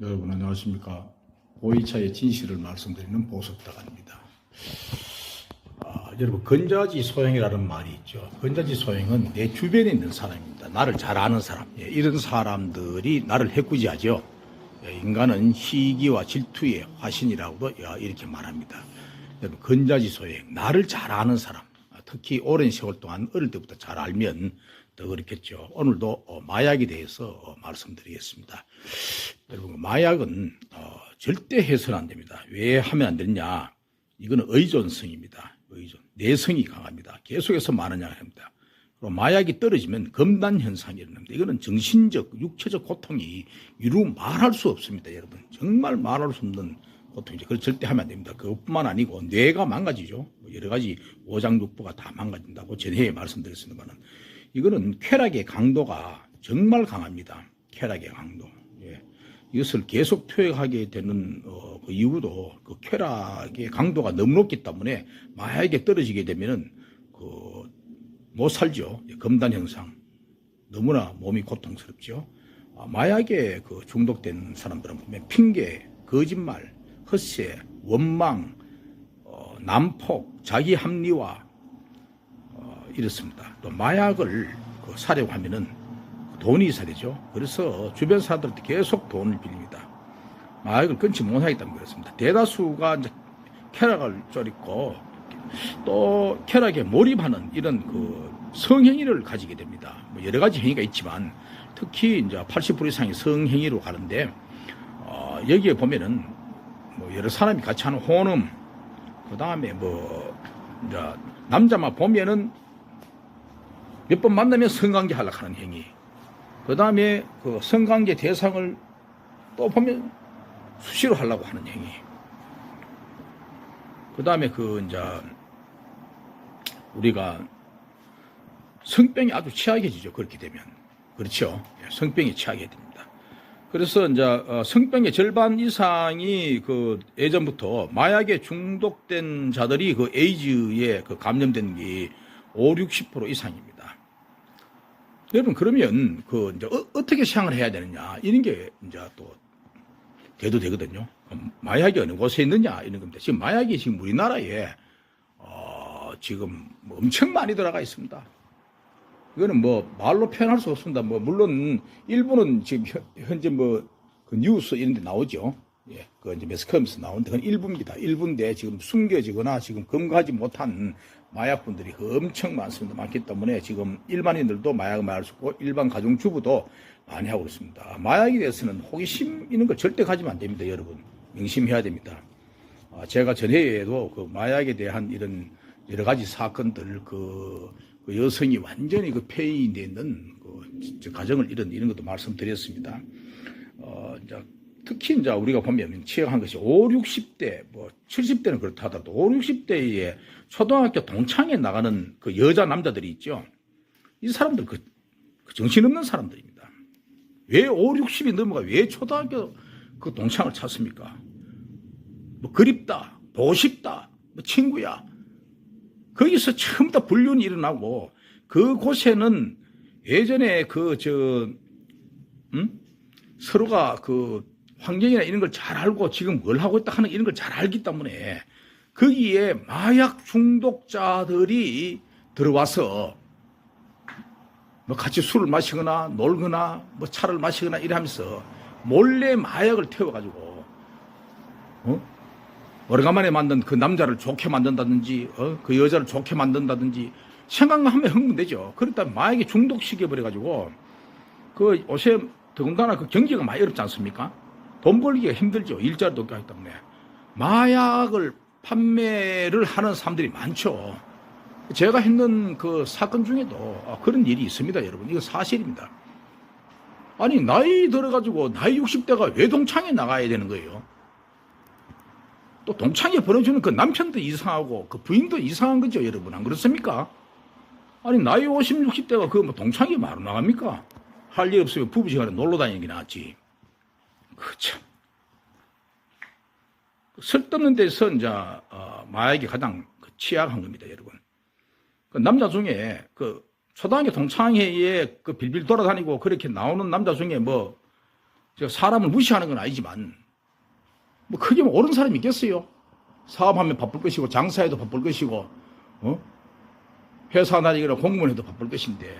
여러분 안녕하십니까? 보이차의 진실을 말씀드리는 보석다간입니다. 아, 여러분 건자지 소행이라는 말이 있죠. 건자지 소행은 내 주변에 있는 사람입니다. 나를 잘 아는 사람. 예, 이런 사람들이 나를 해꾸지하죠. 예, 인간은 희기와 질투의 화신이라고도 야, 이렇게 말합니다. 여러분 건자지 소행 나를 잘 아는 사람. 아, 특히 오랜 세월 동안 어릴 때부터 잘 알면 더 그렇겠죠. 오늘도 어, 마약에 대해서 어, 말씀드리겠습니다. 여러분 마약은 어, 절대 해서는 안 됩니다. 왜 하면 안 되냐? 이거는 의존성입니다. 의존. 내성이 강합니다. 계속해서 많으냐 합니다. 그리고 마약이 떨어지면 검단 현상이 일어납니다. 이거는 정신적, 육체적 고통이 이루 말할 수 없습니다, 여러분. 정말 말할 수 없는 고통이죠. 그걸 절대 하면 안 됩니다. 그것뿐만 아니고 뇌가 망가지죠. 뭐 여러 가지 오장육부가 다 망가진다고 전에 말씀드렸습니다만 이거는 쾌락의 강도가 정말 강합니다. 쾌락의 강도. 예. 이것을 계속 투여하게 되는 어, 그 이유도 그 쾌락의 강도가 너무 높기 때문에 마약에 떨어지게 되면은 그못 살죠. 예, 검단 현상. 너무나 몸이 고통스럽죠. 아, 마약에 그 중독된 사람들은 보면 핑계, 거짓말, 헛세, 원망, 어, 난폭, 자기 합리화 어, 이렇습니다. 또 마약을 그 사려고 하면은 돈이 있어야 되죠. 그래서 주변 사람들한테 계속 돈을 빌립니다. 마약을 끊지 못하겠다는 그렇습니다. 대다수가 이제 쾌락을 쫓고 또 쾌락에 몰입하는 이런 그 성행위를 가지게 됩니다. 뭐 여러 가지 행위가 있지만 특히 이제 80% 이상이 성행위로 가는데 어, 여기에 보면은 뭐 여러 사람이 같이 하는 혼음 그 다음에 뭐 남자만 보면은 몇 번 만나면 성관계 하려고 하는 행위. 그 다음에 그 성관계 대상을 또 보면 수시로 하려고 하는 행위. 그 다음에 그 이제 우리가 성병이 아주 취약해지죠. 그렇게 되면. 그렇죠. 예, 성병이 취하게 됩니다. 그래서 이제 어, 성병의 절반 이상이 그 예전부터 마약에 중독된 자들이 그 에이즈에 그 감염된 게 5, 60% 이상입니다. 여러분 그러면 그 이제 어, 떻게 시행을 해야 되느냐 이런 게 이제 또 돼도 되거든요. 마약이 어느 곳에 있느냐 이런 겁니다. 지금 마약이 지금 우리나라에 어, 지금 뭐 엄청 많이 들어가 있습니다. 이거는 뭐 말로 표현할 수 없습니다. 뭐 물론 일부는 지금 현- 현재 뭐 그 뉴스 이런 데 나오죠. 예, 그 이제 매스컴에서 나오는데 그건 일부입니다. 일부인데 지금 숨겨지거나 지금 검거하지 못한 마약분들이 엄청 많습니다. 많기 때문에 지금 일반인들도 마약을 말할 수 있고 일반 가정주부도 많이 하고 있습니다. 마약에 대해서는 호기심 있는 거 절대 가지면 안 됩니다, 여러분. 명심해야 됩니다. 아, 제가 전해에도 그 마약에 대한 이런 여러 가지 사건들 그, 그 여성이 완전히 그 폐인되어 있는 그저 가정을 이런 이런 것도 말씀드렸습니다. 어, 특히 이제 우리가 보면 취약한 것이 5, 60대, 뭐 70대는 그렇다 하더라도 5, 60대에 초등학교 동창회 나가는 그 여자 남자들이 있죠. 이 사람들 그, 그 정신없는 사람들입니다. 왜 5, 60이 넘어가 왜 초등학교 그 동창을 찾습니까? 뭐 그립다, 보고 싶다, 뭐 친구야. 거기서 처음 다 불륜이 일어나고 그곳에는 예전에 그 저 음? 서로가 그 환경이나 이런 걸 잘 알고 지금 뭘 하고 있다 하는 이런 걸 잘 알기 때문에 거기에 마약 중독자들이 들어와서 뭐 같이 술을 마시거나 놀거나 뭐 차를 마시거나 이러면서 몰래 마약을 태워가지고 어? 오래간만에 만든 그 남자를 좋게 만든다든지 어? 그 여자를 좋게 만든다든지 생각만 하면 흥분되죠. 그렇다 마약에 중독시켜버려가지고 그 요새 더군다나 그 경기가 많이 어렵지 않습니까? 돈 벌기가 힘들죠. 일자리도 없기 때문에. 마약을 판매를 하는 사람들이 많죠. 제가 했는 그 사건 중에도 아, 그런 일이 있습니다, 여러분. 이거 사실입니다. 아니, 나이 들어가지고, 나이 60대가 왜 동창회 나가야 되는 거예요? 또 동창회 보내주는 그 남편도 이상하고, 그 부인도 이상한 거죠, 여러분. 안 그렇습니까? 아니, 나이 50, 60대가 그 뭐 동창회 마로 나갑니까? 할 일 없으면 부부 시간에 놀러 다니는 게 낫지. 그 참. 쓸데없는 데서 이제 어, 마약이 가장 그 취약한 겁니다, 여러분. 그 남자 중에 그 초등학교 동창회에 그 빌빌 돌아다니고 그렇게 나오는 남자 중에 뭐 사람을 무시하는 건 아니지만 뭐 크게 뭐 옳은 사람이 있겠어요? 사업하면 바쁠 것이고 장사해도 바쁠 것이고 어? 회사 다니거나 공무원해도 바쁠 것인데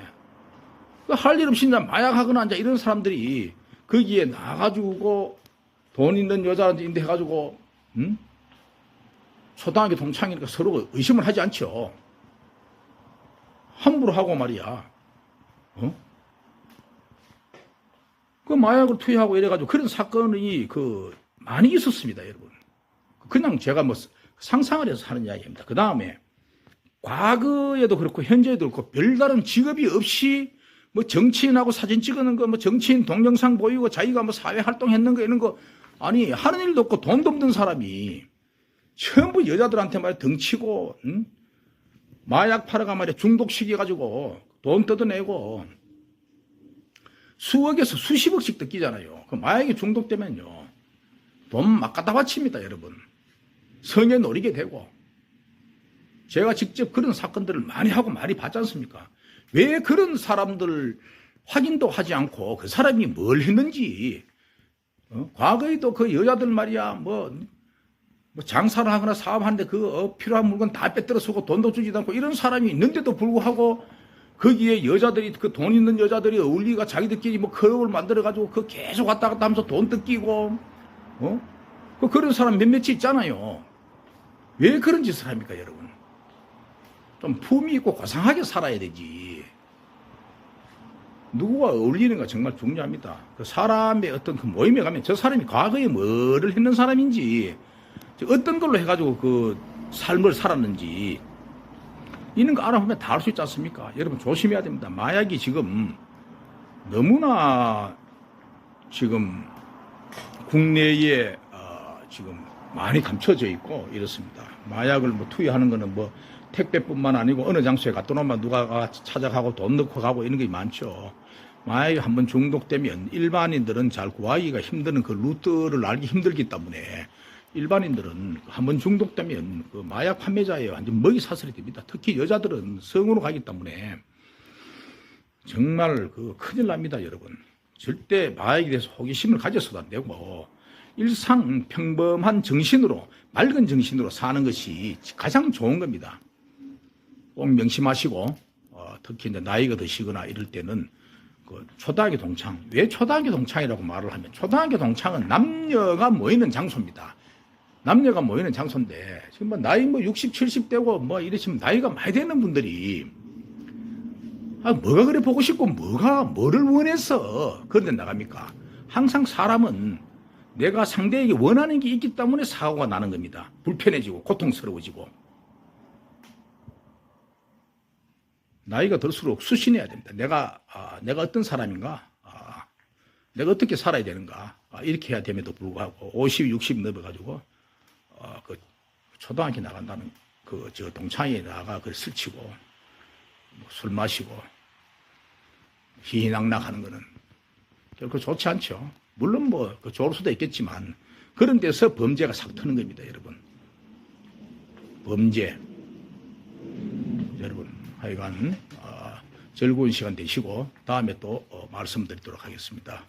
그할일 없이 마약하거나 이런 사람들이 거기에 나가지고 돈 있는 여자한테 인대해가지고 음? 초당하게 동창이니까 서로 의심을 하지 않죠. 함부로 하고 말이야. 어? 그 마약을 투여하고 이래가지고 그런 사건이 그 많이 있었습니다, 여러분. 그냥 제가 뭐 상상을 해서 하는 이야기입니다. 그 다음에 과거에도 그렇고 현재에도 그렇고 별다른 직업이 없이 뭐 정치인하고 사진 찍는 거, 뭐 정치인 동영상 보이고 자기가 뭐 사회 활동했는 거 이런 거 아니 하는 일도 없고 돈도 없는 사람이 전부 여자들한테 말이야 덩치고 응? 마약 팔아가 말이야 중독시켜가지고 돈 뜯어내고 수억에서 수십억씩 뜯기잖아요. 그 마약에 중독되면요 돈 막 갖다 바칩니다, 여러분. 성에 노리게 되고 제가 직접 그런 사건들을 많이 하고 많이 봤지 않습니까? 왜 그런 사람들 확인도 하지 않고 그 사람이 뭘 했는지 어? 과거에도 그 여자들 말이야 뭐, 뭐 장사를 하거나 사업하는데 그 어, 필요한 물건 다 빼들어 쓰고 돈도 주지도 않고 이런 사람이 있는데도 불구하고 거기에 여자들이 그 돈 있는 여자들이 어울리가 자기들끼리 뭐 클럽을 만들어 가지고 그 계속 왔다 갔다 하면서 돈 뜯기고 어? 그 그런 사람 몇몇이 있잖아요. 왜 그런 짓을 합니까, 여러분? 좀 품위 있고 고상하게 살아야 되지. 누구와 어울리는가 정말 중요합니다. 그 사람의 어떤 그 모임에 가면 저 사람이 과거에 뭐를 했는 사람인지, 저 어떤 걸로 해가지고 그 삶을 살았는지, 이런 거 알아보면 다 알 수 있지 않습니까? 여러분 조심해야 됩니다. 마약이 지금 너무나 지금 국내에 어, 지금 많이 감춰져 있고 이렇습니다. 마약을 뭐 투여하는 거는 뭐 택배뿐만 아니고 어느 장소에 갖다 놓으면 누가 찾아가고 돈 넣고 가고 이런 게 많죠. 마약에 한번 중독되면 일반인들은 잘 구하기가 힘드는 그 루트를 알기 힘들기 때문에 일반인들은 한번 중독되면 그 마약 판매자에 완전 먹이 사슬이 됩니다. 특히 여자들은 성으로 가기 때문에 정말 그 큰일 납니다, 여러분. 절대 마약에 대해서 호기심을 가져서도 안 되고 일상 평범한 정신으로 맑은 정신으로 사는 것이 가장 좋은 겁니다. 꼭 명심하시고 어, 특히 이제 나이가 드시거나 이럴 때는 그 초등학교 동창 왜 초등학교 동창이라고 말을 하면 초등학교 동창은 남녀가 모이는 장소입니다. 남녀가 모이는 장소인데 지금 뭐 나이 뭐 60, 70 되고 뭐 이러시면 나이가 많이 되는 분들이 아, 뭐가 그래 보고 싶고 뭐가 뭐를 원해서 그런 데 나갑니까? 항상 사람은 내가 상대에게 원하는 게 있기 때문에 사고가 나는 겁니다. 불편해지고 고통스러워지고 나이가 들수록 수신해야 됩니다. 내가 아, 내가 어떤 사람인가? 아, 내가 어떻게 살아야 되는가? 아, 이렇게 해야 됨에도 불구하고 50, 60 넘어가지고 어, 그 초등학교 나간다는 그 저 동창회 나가 그 술치고 뭐 술 마시고 희희낙낙하는 거는 결코 좋지 않죠. 물론 뭐 그 좋을 수도 있겠지만 그런 데서 범죄가 싹 트는 겁니다, 여러분. 범죄. 하여간 어, 즐거운 시간 되시고 다음에 또 어, 말씀드리도록 하겠습니다.